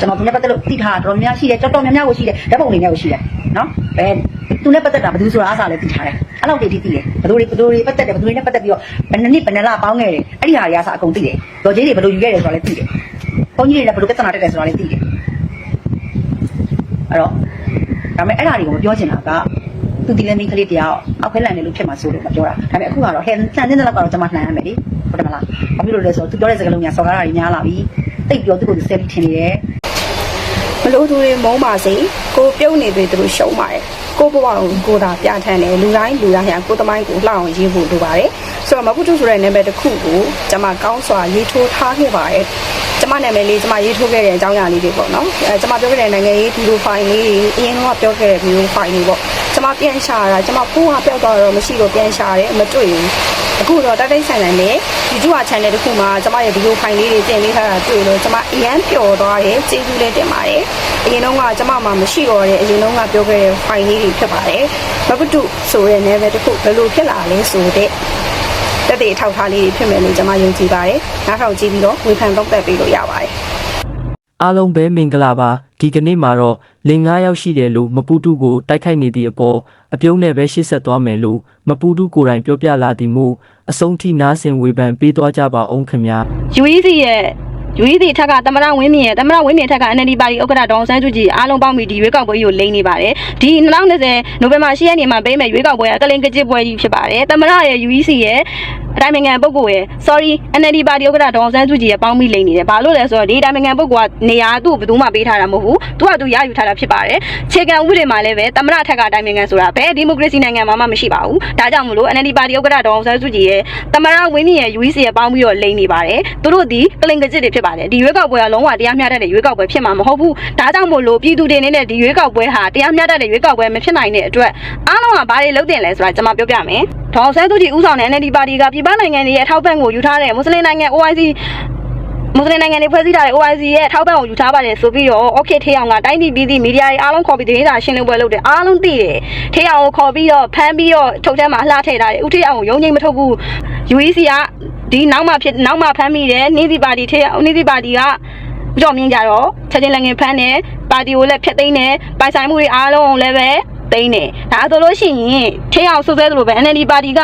ကျွန်တော်သူနဲ့ပတ်သက်လို့သိထားတာတော်တော်များများရှိတယ်တော်တော်များများကိုရှိတယ်ဓာတ်ပုံတွေနဲ့ကိုရှိတယ်နော်ဘယ်သူနဲ့ပတ်သက်တာဘယ်သူဆိုတာအားစားလဲသိထားတယ်အဲ့လောက်တည်းသိသိတယ်ဘယ်သူတွေဘယ်သူတွေပတ်သက်တယ်ဘယ်သူတွေနဲ့ပတ်သက်ပြီးတော့ဘယ်နှစ်နှစ်ဘယ်နှစ်လပေါင်းခဲ့တယ်အဲ့ဒီဟာတွေအားစားအကုန်သိတယ်ဒေါ်ကြီးတွေဘယ်လိုယူခဲ့တယ်ဆိုတာလည်းသိတယ်ဘုန်းကြီးတွေလည်းဘယ်လိုပြဿနာတက်တယ်ဆိုတာလည်းသိတယ်အဲ့တော့ဒါပေမဲ့အဲ့ဒါတွေကိုမပြောချင်တာကသူဒီလည်းမိန်းကလေးတရားအောက်ဖက်လန်နေလို့ဖြစ်မှာဆိုလို့မပြောတာဒါပေမဲ့အခုကတော့ဟဲဆန်တဲ့လောက်ကတော့ကျွန်မနှံရမယ်လေဟုတ်တယ်မလားဘာဖြစ်လို့လဲဆိုတော့သူပြောတဲ့စကားလုံးညာစော်ကားတာတွေများလာပြီတိတ်ပြောသူ့ကိုသူဆဲပြီးထင်နေတယ်မ လို့သူတွေမုန်းပါစေကိုပြုတ်နေပြီသူတို့ရှုံးပါတယ်ကိုဘဝကိုကိုသာပြဋ္ဌာန်းတယ်လူတိုင်းလူတိုင်းဟာကိုသမိုင်းကိုလှအောင်ရေးဖို့လိုပါတယ်ဆိုတော့မကုတုဆိုတဲ့နာမည်တစ်ခုကိုကျွန်မကောင်းစွာရေးထိုးထားခဲ့ပါတယ်ကျွန်မနာမည်လေးကျွန်မရေးထိုးခဲ့တဲ့အကြောင်းအရာလေးတွေပေါ့နော်အဲကျွန်မပြောခဲ့တဲ့နိုင်ငံရေးဗီဒီယိုဖိုင်လေးတွေအရင်ကပြောခဲ့တဲ့ဗီဒီယိုဖိုင်တွေပေါ့ကျွန်မပြန်ရှာတာကျွန်မဖိုးဟာပျောက်သွားတော့မရှိတော့ပြန်ရှာတယ်မတွေ့ဘူး အခုတော့တိုက်တိုက်ဆိုင်ဆိုင်နဲ့ YouTube channel တစ်ခုမှာကျွန်မရဲ့ဗီဒီယိုဖိုင်လေးတွေတင်ပေးထားတာတွေ့လို့ကျွန်မအရန်ပျော်သွားတယ်ကျေးဇူးလည်းတင်ပါတယ်အရင်တော့ကကျွန်မမှမရှိတော့တဲ့အရင်တော့ကပြောခဲ့တဲ့ဖိုင်လေးတွေဖြစ်ပါတယ်ဘဘတုဆိုတဲ့ level တစ်ခုဘယ်လိုဖြစ်လာလဲဆိုတဲ့တက်တဲ့အထောက်အထားလေးတွေဖြစ်မယ်လို့ကျွန်မယုံကြည်ပါတယ်နားထောင်ကြည့်ပြီးတော့ဝေဖန်သုံးသပ်ပေးလို့ရပါတယ် အားလုံးပဲမင်္ဂလာပါဒီကနေ့မှာတော့လင်9ယောက်ရှိတယ်လို့မပူတုကိုတိုက်ခိုက်နေသည့်အပေါ်အပြုံးနဲ့ပဲရှေ့ဆက်သွားမယ်လို့မပူတုကိုယ်တိုင်ပြောပြလာသည်မို့အဆုံးထိနားဆင်ဝေဖန်ပေးသွားကြပါအောင်ခင်ဗျာ UEC ရဲ့ UEC ထက်ကသမရဝင်းမြင့်ရဲ့သမရဝင်းမြင့်ထက်က NLD ပါတီဥက္ကဋ္ဌဒေါအောင်ဆန်းစုကြည်အားလုံးပေါင်းပြီးဒီရွေးကောက်ပွဲကြီးကိုလိမ့်နေပါတယ်ဒီ2020နိုဝင်ဘာ10ရက်နေ့မှာပေးမဲ့ရွေးကောက်ပွဲကကလင်ကကြစ်ပွဲကြီးဖြစ်ပါတယ်သမရရဲ့ UEC ရဲ့အတိုင်းနိုင်ငံပုဂ္ဂိုလ်ရဲ့ sorry NLD ပါတီဥက္ကဋ္ဌဒေါအောင်ဆန်းစုကြည်ရဲ့ပေါင်းပြီးလိမ့်နေတယ်ဘာလို့လဲဆိုတော့ဒီအတိုင်းနိုင်ငံပုဂ္ဂိုလ်ကနေရာသူ့ဘယ်သူမှပေးထားတာမဟုတ်ဘူးသူကသူရယူထားတာဖြစ်ပါတယ်ခြေကံဥပဒေမှာလည်းပဲသမရထက်ကအတိုင်းနိုင်ငံဆိုတာဘယ်ဒီမိုကရေစီနိုင်ငံမှာမှမရှိပါဘူးဒါကြောင့်မလို့ NLD ပါတီဥက္ကဋ္ဌဒေါအောင်ဆန်းစုကြည်ရဲ့သမရဝင်းမြင့်ရဲ့ UEC ရဲ့ပေါင်းပြီးတော့လိမ့်နေပါတယ်သူတို့ဒီကလင်ကကြစ်တွေဖြစ်ပါတယ်ဒီရွေးကောက်ပွဲကလုံးဝတရားမျှတတဲ့ရွေးကောက်ပွဲဖြစ်မှာမဟုတ်ဘူးဒါကြောင့်မို့လို့ပြည်သူတွေအနေနဲ့ဒီရွေးကောက်ပွဲဟာတရားမျှတတဲ့ရွေးကောက်ပွဲမဖြစ်နိုင်တဲ့အတွက်အားလုံးကဘာတွေလုပ်တင်လဲဆိုတာကျွန်မပြောပြမယ်ဒေါအောင်ဆန်းစုကြည်ဦးဆောင်တဲ့ NLD ပါတီကပြည်ပနိုင်ငံတွေရဲ့ထောက်ပံ့ကိုယူထားတဲ့မွတ်စလင်နိုင်ငံ OIC မွတ်စလင်နိုင်ငံတွေဖွဲ့စည်းထားတဲ့ OIC ရဲ့ထောက်ပံ့ကိုယူထားပါတယ်ဆိုပြီးတော့ Okay ထေးအောင်ကတိုင်းပြည်ပြည်သည့်မီဒီယာတွေအားလုံးခေါ်ပြီးသတင်းစာရှင်းလင်းပွဲလုပ်တယ်အားလုံးသိတယ်ထေးအောင်ကိုခေါ်ပြီးတော့ဖမ်းပြီးတော့ထုတ်ထဲမှာလှထည့်ထားတယ်ဦးထေးအောင်ကိုရုံငိမ့်မထုတ်ဘူး UEC က ဒီနောက်မှဖြစ်နောက်မှဖမ်းမိတယ်နေသည့်ပါတီထေးအောင်နေသည့်ပါတီကဦးကျော်မြင့်ကြတော့ချက်ချင်းလက်ငင်ဖမ်းတယ်ပါတီကိုလည်းဖျက်သိမ်းတယ်ပိုင်ဆိုင်မှုတွေအားလုံးလည်းပဲသိမ်းတယ်ဒါဆိုလို့ရှိရင်ထေးအောင်ဆွဆွဲသလိုပဲ NLD ပါတီက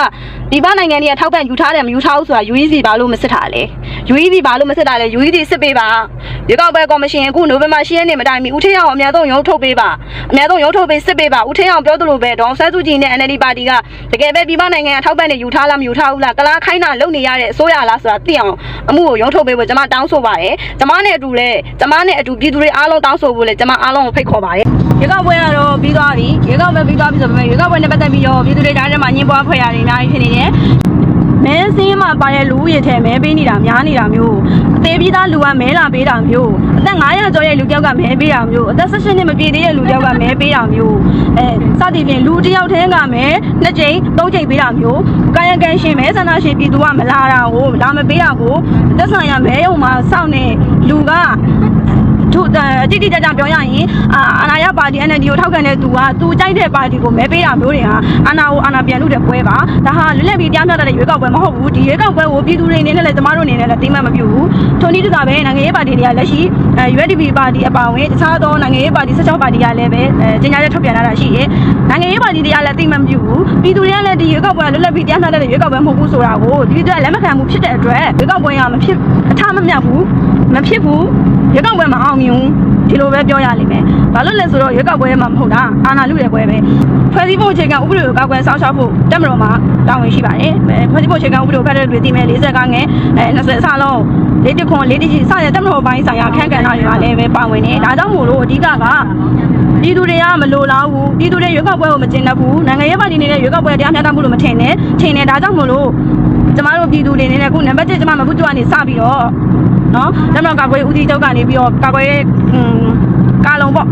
ဒီပနိုင်ငံတွေကထောက်ပံ့ယူထားတယ်မယူထားဘူးဆိုတာ UEC ဘာလို့မစစ်တာလဲ UEC ဘာလို့မစစ်တာလဲ UEC စစ်ပေးပါရွေးကောက်ပွဲကော်မရှင်အခုနိုဝင်ဘာ10ရက်နေ့မတိုင်မီဦးထေးအောင်အများဆုံးရုံးထုတ်ပေးပါအများဆုံးရုံးထုတ်ပေးစစ်ပေးပါဦးထေးအောင်ပြောသလိုပဲဒေါအောင်ဆန်းစုကြည်နဲ့ NLD ပါတီကတကယ်ပဲပြည်ပနိုင်ငံကထောက်ပံ့နေယူထားလားမယူထားဘူးလားကလားခိုင်းတာလုပ်နေရတဲ့အစိုးရလားဆိုတာသိအောင်အမှုကိုရုံးထုတ်ပေးဖို့ကျွန်မတောင်းဆိုပါတယ်ကျွန်မနဲ့အတူလဲကျွန်မနဲ့အတူပြည်သူတွေအားလုံးတောင်းဆိုဖို့လဲကျွန်မအားလုံးကိုဖိတ်ခေါ်ပါတယ်ရွေးကောက်ပွဲကတော့ပြီးသွားပြီရွေးကောက်ပွဲပြီးသွားပြီဆိုပေမဲ့ရွေးကောက်ပွဲနဲ့ပတ်သက်ပြီးတော့ပြည်သူတွေတိုင်းထဲမှာညှင်းပွားဖွဲ့ရတယ်အများကြီးဖြစ်နေတယ်မဲစင်းမှာပါတဲ့လူဦးရေထဲမဲပေးနေတာများနေတာမျိုးအသေးပြီးသားလူကမဲလာပေးတာမျိုးအသက်900ကျော်ရဲ့လူတစ်ယောက်ကမဲပေးတာမျိုးအသက်18နှစ်မပြည့်သေးတဲ့လူတစ်ယောက်ကမဲပေးတာမျိုးအဲစသည်ဖြင့်လူတစ်ယောက်တည်းကမဲနှစ်ကြိမ်သုံးကြိမ်ပေးတာမျိုးကာယကံရှင်မဲဆန္ဒရှင်ပြည်သူကမလာတာကိုလာမပေးတာကိုသက်ဆိုင်ရာမဲယုံမှာစောင့်နေလူက သူအတိအကျကျပြောရရင်အာအာနာယပါတီ NLD ကိုထောက်ခံတဲ့သူကသူကြိုက်တဲ့ပါတီကိုမဲပေးတာမျိုးတွေဟာအာနာကိုအာနာပြန်လို့တဲ့ပွဲပါဒါဟာလွတ်လပ်ပြီးတရားမျှတတဲ့ရွေးကောက်ပွဲမဟုတ်ဘူးဒီရွေးကောက်ပွဲကိုပြည်သူတွေအနေနဲ့လည်းကျမတို့အနေနဲ့လည်းတိမတ်မပြုဘူးထိုနည်းတူစွာပဲနိုင်ငံရေးပါတီတွေကလက်ရှိအဲ USDP ပါတီအပါအဝင်တခြားသောနိုင်ငံရေးပါတီ16ပါတီကလည်းပဲအဲကြေညာချက်ထုတ်ပြန်လာတာရှိတယ်နိုင်ငံရေးပါတီတွေကလည်းတိမတ်မပြုဘူးပြည်သူတွေကလည်းဒီရွေးကောက်ပွဲလွတ်လပ်ပြီးတရားမျှတတဲ့ရွေးကောက်ပွဲမဟုတ်ဘူးဆိုတာကိုဒီအတွက်လက်မခံမှုဖြစ်တဲ့အတွက်ရွေးကောက်ပွဲကမဖြစ်အထမမြောက်ဘူးမဖြစ်ဘူး ရွေးကောက်ပွဲမအောင်မြင်ဘူးဒီလိုပဲပြောရလိမ့်မယ်။ဘာလို့လဲဆိုတော့ရွေးကောက်ပွဲမှာမဟုတ်တာအာဏာလူတဲ့ပွဲပဲ။ဖွဲ့စည်းပုံအခြေခံဥပဒေကိုကောက်ကွယ်စောင့်ရှောက်ဖို့တက်မတော်မှာတာဝန်ရှိပါတယ်။အဲဖွဲ့စည်းပုံအခြေခံဥပဒေကိုဖတ်တဲ့တွေသိမယ်40ကငယ်အဲ20အစလုံးလေးတခွန်လေးတချီစတဲ့တက်မတော်ပိုင်းဆိုင်ရာခန့်ကဏ္ဍတွေကလည်းပဲပါဝင်နေ။ဒါကြောင့်မို့လို့အဓိကကပြည်သူတွေကမလိုလားဘူးပြည်သူတွေရွေးကောက်ပွဲကိုမကျင်တတ်ဘူးနိုင်ငံရေးပါတီနေတဲ့ရွေးကောက်ပွဲတရားမျှတမှုလို့မထင်နဲ့ထင်တယ်ဒါကြောင့်မို့လို့ကျမတို့ပြည်သူတွေနေနဲ့ခုနံပါတ်1ကျမမဘူးကျွကနေစပြီးတော့ နော်တက်မတော်ကာကွယ်ဦးစီးချုပ်ကနေပြီးတော့ကာကွယ်อืมကာလုံးပေါ့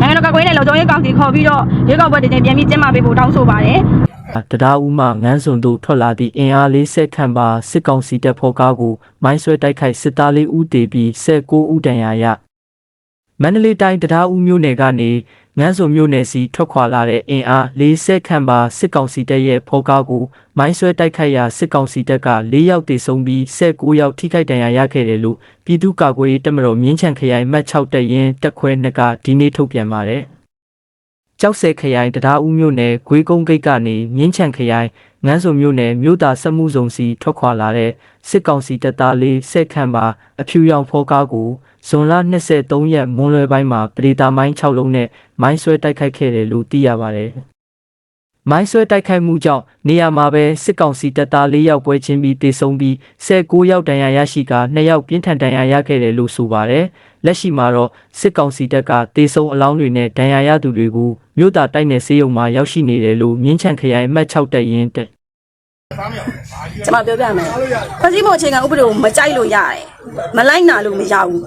နိုင်ငံတော်ကကွေးနဲ့လုံခြုံရေးကောင်စီခေါ်ပြီးတော့ရွေးကောက်ပွဲတင်တင်ပြန်ပြီးကျင်းပပေးဖို့တောင်းဆိုပါတယ်တရားဦးမှငန်းစွန်တို့ထွက်လာသည့်အင်အားလေးဆက်ခန့်ပါစစ်ကောင်စီတပ်ဖော်ကားကိုမိုင်းဆွဲတိုက်ခိုက်စစ်သားလေးဦးတေပြီး19ဦးတန်ရာရ မန္တလေးတိုင်းတရားဦးမြို့နယ်ကနေငန်းစုံမြို့နယ်စီထွက်ခွာလာတဲ့အင်အား40ခန့်ပါစစ်ကောင်စီတပ်ရဲ့ဖော်ကားကိုမိုင်းဆွဲတိုက်ခိုက်ရာစစ်ကောင်စီတပ်က၄ယောက်တေဆုံးပြီး19ယောက်ထိခိုက်ဒဏ်ရာရခဲ့တယ်လို့ပြည်သူ့ကာကွယ်ရေးတပ်မတော်မြင်းချံခရိုင်မှတ်6တပ်ရင်းတပ်ခွဲနှစ်ကဒီနေ့ထုတ်ပြန်ပါတယ်။ကြောက်စဲခရိုင်တရားဦးမြို့နယ်ဂွေးကုန်းဂိတ်ကနေမြင်းချံခရိုင်ငန်းစုံမြို့နယ်မြို့သားစက်မှုစုံစီထွက်ခွာလာတဲ့စစ်ကောင်စီတပ်သားလေးဆက်ခန့်ပါအဖြူရောင်ဖော်ကားကို ဇွန်လ23ရက်မွန်းလွဲပိုင်းမှာပရိတာမိုင်း6လုံးနဲ့မိုင်းဆွဲတိုက်ခိုက်ခဲ့တယ်လို့သိရပါတယ်။မိုင်းဆွဲတိုက်ခိုက်မှုကြောင့်နေရာမှာပဲစစ်ကောင်စီတပ်သား၄ယောက်ပွဲချင်းပြီးတေဆုံးပြီး19ယောက်ဒဏ်ရာရရှိက2ယောက်ပြင်းထန်ဒဏ်ရာရခဲ့တယ်လို့ဆိုပါတယ်။လက်ရှိမှာတော့စစ်ကောင်စီတပ်ကတေဆုံးအလောင်းတွေနဲ့ဒဏ်ရာရသူတွေကိုမြို့သားတိုက်နယ်စေယုံမှာရောက်ရှိနေတယ်လို့မြင်းချံခရိုင်အမှတ်6တပ်ရင်းတပ် ကျွန်မပြောပြမယ်ဖစီဖို့အခြေခံဥပဒေကိုမကြိုက်လို့ရတယ်မလိုက်နာလို့မရဘူး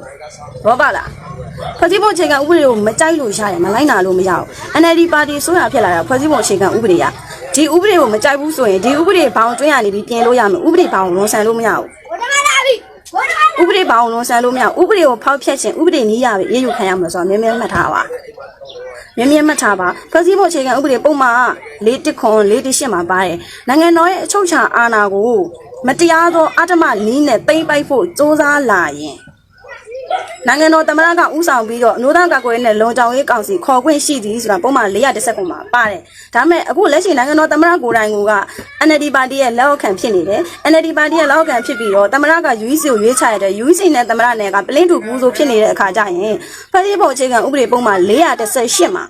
ဘောပါလားဖစီဖို့အခြေခံဥပဒေကိုမကြိုက်လို့ရတယ်မလိုက်နာလို့မရဘူး NLD ပါတီဆိုရဖြစ်လာတာဖစီဖို့အခြေခံဥပဒေကဒီဥပဒေကိုမကြိုက်ဘူးဆိုရင်ဒီဥပဒေဘောင်တွင်းရနေပြီးပြင်လို့ရမယ်ဥပဒေဘောင်လွန်ဆန်လို့မရဘူးဥပဒေဘောင်လွန်ဆန်လို့မရဘူးဥပဒေကိုဖောက်ဖျက်ခြင်းဥပဒေနည်းရပဲအေးယူခံရမှာဆိုတော့မြဲမြဲမှတ်ထားပါ မြင်းမြင်းမှတ်ထားပါဖွဲ့စည်းပုံအခြေခံဥပဒေပုံမှန်၄တစ်ခွန်၄တစ်ရှစ်မှာပါတယ်နိုင်ငံတော်ရဲ့အချုပ်အခြာအာဏာကိုမတရားသောအတ္တမနီးနဲ့သိမ့်ပိုက်ဖို့စ조사လာရင် နိုင်ငံတော်သမ္မတကဥဆောင်ပြီးတော့အမျိုးသားကာကွယ်ရေးနဲ့လုံခြုံရေးကောင်စီခေါ်ခွင့်ရှိသည်ဆိုတာပုံမှန်410ခုမှာပါတယ်ဒါပေမဲ့အခုလက်ရှိနိုင်ငံတော်သမ္မတကိုယ်တိုင်က NLD ပါတီရဲ့လက်အောက်ခံဖြစ်နေတယ် NLD ပါတီရဲ့လက်အောက်ခံဖြစ်ပြီးတော့သမ္မတက UEC ကိုရွေးချရတဲ့ UEC နဲ့သမ္မတနဲ့ကပလင်းတူပူးဆိုဖြစ်နေတဲ့အခါကျရင်ဖွဲ့စည်းပုံအခြေခံဥပဒေပုံမှန်418မှာ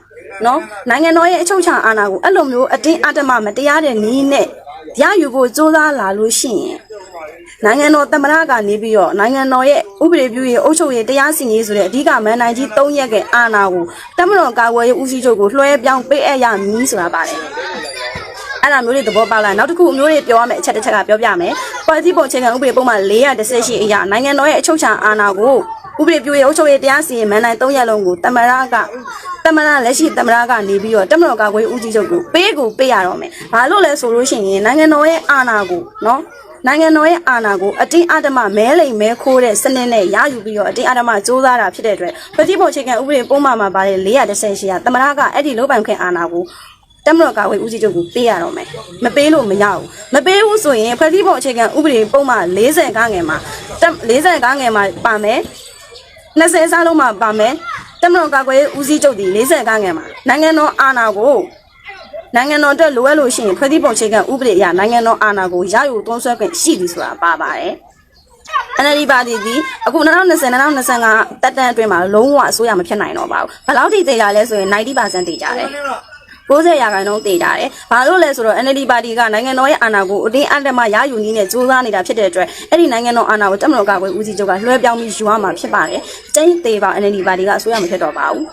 နော်နိုင်ငံတော်ရဲ့အချုပ်အခြာအာဏာကိုအဲ့လိုမျိုးအတင်းအဓမ္မမတရားတဲ့နည်းနဲ့ရယူဖို့ကြိုးစားလာလို့ရှိရင် နိုင်ငံတော်သမ္မတကနေပြီးတော့နိုင်ငံတော်ရဲ့ဥပဒေပြုရေးအုပ်ချုပ်ရေးတရားစီရင်ရေးဆိုတဲ့အဓိကမန်နိုင်ကြီး၃ရက်ကအာဏာကိုတမတော်ကာကွယ်ရေးဦးစီးချုပ်ကိုလွှဲပြောင်းပေးအပ်ရမည်ဆိုတာပါတယ်အဲ့ဒါမျိုးတွေသဘောပေါက်လာနောက်တစ်ခုမျိုးတွေပြောရမယ်အချက်တစ်ချက်ကပြောပြမယ်ပေါ်စီပုံအခြေခံဥပဒေပုံမှန်418အရာနိုင်ငံတော်ရဲ့အချုပ်အခြာအာဏာကိုဥပဒေပြုရေးအုပ်ချုပ်ရေးတရားစီရင်မန်နိုင်၃ရက်လုံးကိုတမရကတမရလက်ရှိတမရကနေပြီးတော့တမတော်ကာကွယ်ရေးဦးစီးချုပ်ကိုပေးကိုပေးရတော့မယ်ဘာလို့လဲဆိုလို့ရှိရင်နိုင်ငံတော်ရဲ့အာဏာကိုနော် နိုင်ငံတော်ရဲ့အာဏာကိုအတင်းအဓမ္မမဲလိမ်မဲခိုးတဲ့စနစ်နဲ့ရယူပြီးတော့အတင်းအဓမ္မစ조사တာဖြစ်တဲ့အတွက်ပฏิပုံအခြေခံဥပဒေပုံမှန်မှာပါတယ်418ရှိရတမရကအဲ့ဒီလောပိုင်ခွင့်အာဏာကိုတမတော်ကာကွယ်ဦးစီးချုပ်ကိုပေးရတော့မယ်မပေးလို့မရဘူးမပေးဘူးဆိုရင်ဖွဲ့စည်းပုံအခြေခံဥပဒေပုံမှန်40ခန်းငယ်မှာ40ခန်းငယ်မှာပါမယ်20စားလုံးမှာပါမယ်တမတော်ကာကွယ်ဦးစီးချုပ်ဒီ40ခန်းငယ်မှာနိုင်ငံတော်အာဏာကို နိုင်ငံတော်အတွက်လိုအပ်လို့ရှိရင်ဖွဲ့စည်းပုံအခြေခံဥပဒေအရနိုင်ငံတော်အာဏာကိုရယူသွန်းဆွဲခွင့်ရှိသည်ဆိုတာပါပါတယ် NLD ပါတီဒီအခု2020 2025တက်တန်းအတွင်းမှာလုံးဝအစိုးရမဖြစ်နိုင်တော့ပါဘူး။ဘယ်လောက်ထိတည်ကြလဲဆိုရင်90%တည်ကြတယ်။90ရာခိုင်နှုန်းတည်ကြတယ်။ဘာလို့လဲဆိုတော့ NLD ပါတီကနိုင်ငံတော်ရဲ့အာဏာကိုအတင်းအဓမ္မရယူနည်းနဲ့စူးစမ်းနေတာဖြစ်တဲ့အတွက်အဲ့ဒီနိုင်ငံတော်အာဏာကိုတက်မတော်ကကွယ်ဦးစီးချုပ်ကလွှဲပြောင်းပြီးယူရမှာဖြစ်ပါတယ်။တိုင်းသေးပါ NLD ပါတီကအစိုးရမဖြစ်တော့ပါဘူး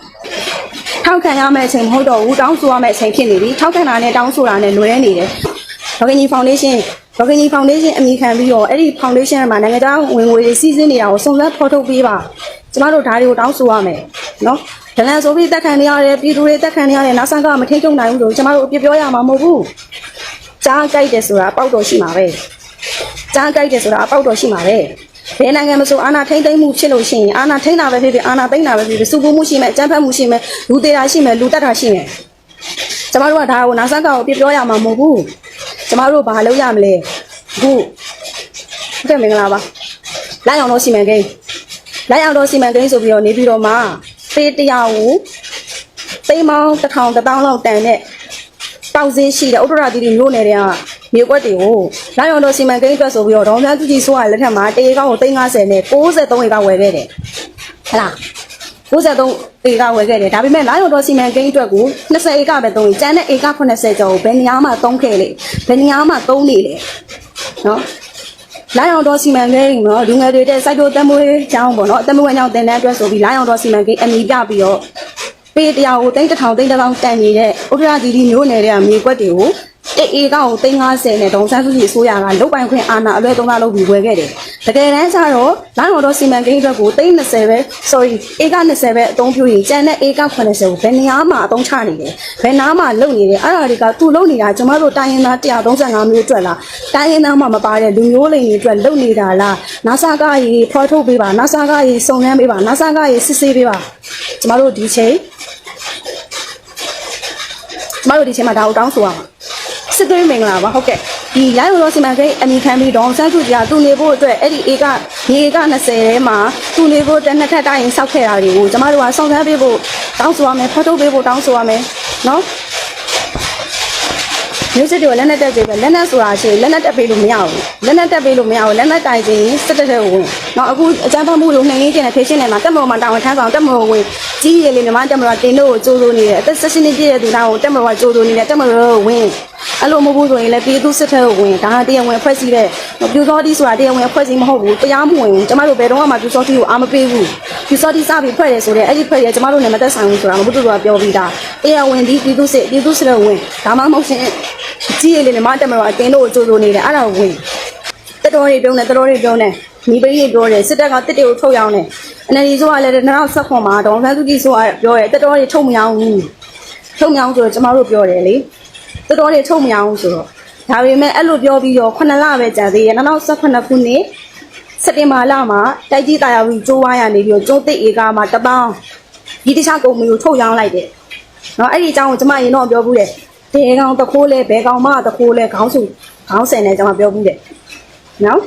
။ ထောက်ခံရမယ့်အချိန်မဟုတ်တော့ဘူးတောင်းဆိုရမယ့်အချိန်ဖြစ်နေပြီ။ထောက်ခံတာနဲ့တောင်းဆိုတာနဲ့လွဲနေတယ်။ဒေါကင်ကြီးဖောင်ဒေးရှင်းဒေါကင်ကြီးဖောင်ဒေးရှင်းအမိခံပြီးတော့အဲ့ဒီဖောင်ဒေးရှင်းမှာနိုင်ငံသားဝင်ငွေတွေစီးဆင်းနေတာကိုစုံစမ်းဖော်ထုတ်ပေးပါကျမတို့ဒါတွေကိုတောင်းဆိုရမယ်နော်ဒလန်ဆိုပြီးတက်ခံနေရတယ်ပြည်သူတွေတက်ခံနေရတယ်နောက်ဆန်းကမထိတ်ချုံနိုင်ဘူးဆိုကျမတို့အပြစ်ပြောရမှာမဟုတ်ဘူးကြားကြိုက်တယ်ဆိုတာအပေါက်တော်ရှိမှာပဲကြားကြိုက်တယ်ဆိုတာအပေါက်တော်ရှိမှာပဲ ဘယ်နိုင်ငံမဆိုအာဏာထိမ့်သိမ်းမှုဖြစ်လို့ရှိရင်အာဏာထိမ့်တာပဲဖြစ်ဖြစ်အာဏာသိမ်းတာပဲဖြစ်ဖြစ်စုပူမှုရှိမယ်အကြမ်းဖက်မှုရှိမယ်လူသေးတာရှိမယ်လူတက်တာရှိမယ်ကျမတို့ကဒါကိုနာဆန်ကောင်ကိုပြပြောရမှာမဟုတ်ဘူးကျမတို့ဘာလုပ်ရမလဲအခုဟုတ်ကဲ့မင်္ဂလာပါလိုက်အောင်တော့စီမံကိန်းလိုက်အောင်တော့စီမံကိန်းဆိုပြီးတော့နေပြီးတော့မှပေးတရားကိုသိမ်းမောင်းတစ်ထောင်တစ်တောင်းလောက်တန်တဲ့တောက်စင်းရှိတဲ့ဥတ္တရတီတီမျိုးနယ်တွေက မြေကွက်တွေကိုလိုက်အောင်တော့စီမံကိန်းအတွက်ဆိုပြီးတော့ဒေါန်ဆန်းသူကြီးဆိုရလက်ထက်မှာတေကောင်းကို350နဲ့63ဧကဝယ်ခဲ့တယ်ဟလား93ဧကဝယ်ခဲ့တယ်ဒါပေမဲ့လာရုံတော်စီမံကိန်းအတွက်ကို20ဧကပဲသုံးရင်ကျန်တဲ့ဧက80ကျော်ကိုဘယ်နေရာမှသုံးခဲ့လေဘယ်နေရာမှသုံးနေလေနော်လာရုံတော်စီမံကိန်းနော်လူငယ်တွေတဲ့စိုက်တိုတမွေးချောင်းပေါ့နော်အတမွေးချောင်းတင်တဲ့အတွက်ဆိုပြီးလာရုံတော်စီမံကိန်းအမိပြပြီးတော့ပေးတရားကိုတိန်းတစ်ထောင်တိန်းတစ်ထောင်တန်နေတဲ့ဥဒရာဒီဒီမျိုးနယ်တွေကမြေကွက်တွေကို တေအေကောက်350နဲ့ဒေါန်ဆန်းစုကြည်ဆိုရကလုတ်ပိုင်ခွင့်အာဏာအလွဲသုံးစားလုပ်ပြီးဝယ်ခဲ့တယ်တကယ်တမ်းကျတော့လာရုံတော်စီမံကိန်းအတွက်ကို320ပဲ sorry ဧက20ပဲအသုံးပြုရင်ကျန်တဲ့ဧက80ကိုဘယ်နေရာမှာအသုံးချနေတယ်ဘယ်နားမှာလုံနေတယ်အဲ့ဒါတွေကသူ့လုံနေတာကျမတို့တိုင်းရင်းသား135မျိုးအတွက်လားတိုင်းရင်းသားမှာမပါတဲ့လူမျိုးလိန်တွေအတွက်လုံနေတာလားနာဆာကကြီးဖော်ထုတ်ပေးပါနာဆာကကြီးစုံစမ်းပေးပါနာဆာကကြီးစစ်ဆေးပေးပါကျမတို့ဒီချိန်ကျမတို့ဒီချိန်မှာဒါကိုတောင်းဆိုရမှာ စစ်သွေးမင်္ဂလာပါဟုတ်ကဲ့ဒီရိုင်းဝရောစီမံကိန်းအမိခံပြီးတော့ဆန်းစုကြည်ကသူနေဖို့အတွက်အဲ့ဒီဧကဒီဧက20ထဲမှာသူနေဖို့တစ်နှစ်ထပ်တိုင်းစောက်ခဲ့တာတွေကိုကျမတို့ကစောင့်ဆန်းပေးဖို့တောင်းဆိုရမယ်ဖတ်ထုတ်ပေးဖို့တောင်းဆိုရမယ်နော် မျိုးစစ်တွေကိုလက်နက်တက်ကြပဲလက်နက်ဆိုတာရှိရင်လက်နက်တက်ပေးလို့မရဘူးလက်နက်တက်ပေးလို့မရဘူးလက်နက်တိုင်ခြင်းစစ်တက်တဲ့ဝင်တော့အခုအကြမ်းဖက်မှုလို့နှိမ်ရင်းကျင်တဲ့ဖေရှင်းတွေမှာတက်မတော်မှာတာဝန်ထမ်းဆောင်တက်မတော်ဝင်ကြီးရည်လေးမြန်မာတက်မတော်တင်တို့ကိုကြိုးစိုးနေတယ်အသက်16နှစ်ပြည့်တဲ့သူတိုင်းကိုတက်မတော်ကကြိုးစိုးနေတယ်တက်မတော်ဝင်အဲ့လိုမဟုတ်ဘူးဆိုရင်လည်းပြည်သူစစ်ထဲကိုဝင်ဒါကတရားဝင်ဖွဲ့စည်းတဲ့ပြူစောတိဆိုတာတရားဝင်ဖွဲ့စည်းမဟုတ်ဘူးတရားမဝင်ဘူးကျမတို့ဘယ်တော့မှပြူစောတိကိုအားမပေးဘူးပြူစောတိစပြီးဖွဲ့တယ်ဆိုတော့အဲ့ဒီဖွဲ့ရကျမတို့နဲ့မသက်ဆိုင်ဘူးဆိုတာမဟုတ်ဘူးသူကပြောပြီးသားတရားဝင်ဒီပြည်သူစစ်ပြည်သူစစ်ထဲဝင်ဒါမှမဟုတ်ရှင် ကြီးရည်လေးနဲ့မတက်မတော့အတင်းတို့ကြိုးစိုးနေတယ်အဲ့ဒါကိုဝင်တက်တော်တွေပြုံးတယ်တက်တော်တွေပြုံးတယ်မိပရိတွေပြောတယ်စစ်တပ်ကတစ်တွေကိုထုတ်ရောင်းတယ်အနေဒီဆိုတာလည်း2010ခွန်မှာဒေါန်ဆန်းစုကြည်ဆိုတာပြောတယ်တက်တော်တွေထုတ်မရောင်းဘူးထုတ်မရောင်းဆိုတော့ကျမတို့ပြောတယ်လေတက်တော်တွေထုတ်မရောင်းဆိုတော့ဒါပေမဲ့အဲ့လိုပြောပြီးတော့9လပဲကြာသေးတယ်2018ခုနှစ်စက်တင်ဘာလမှာတိုက်ကြီးတာယာပြီးကျိုးဝါးရနေပြီးတော့ကျိုးသိဧကမှာတပေါင်းဒီတခြားကုမ္ပဏီကိုထုတ်ရောင်းလိုက်တယ်နော်အဲ့ဒီအကြောင်းကိုကျမရင်တော့ပြောဘူးတယ် ဘယ်ကောင်တခိုးလဲဘယ်ကောင်မတခိုးလဲခေါင်းစုခေါင်းဆယ်နဲ့ကျမပြောဘူးတယ်နော်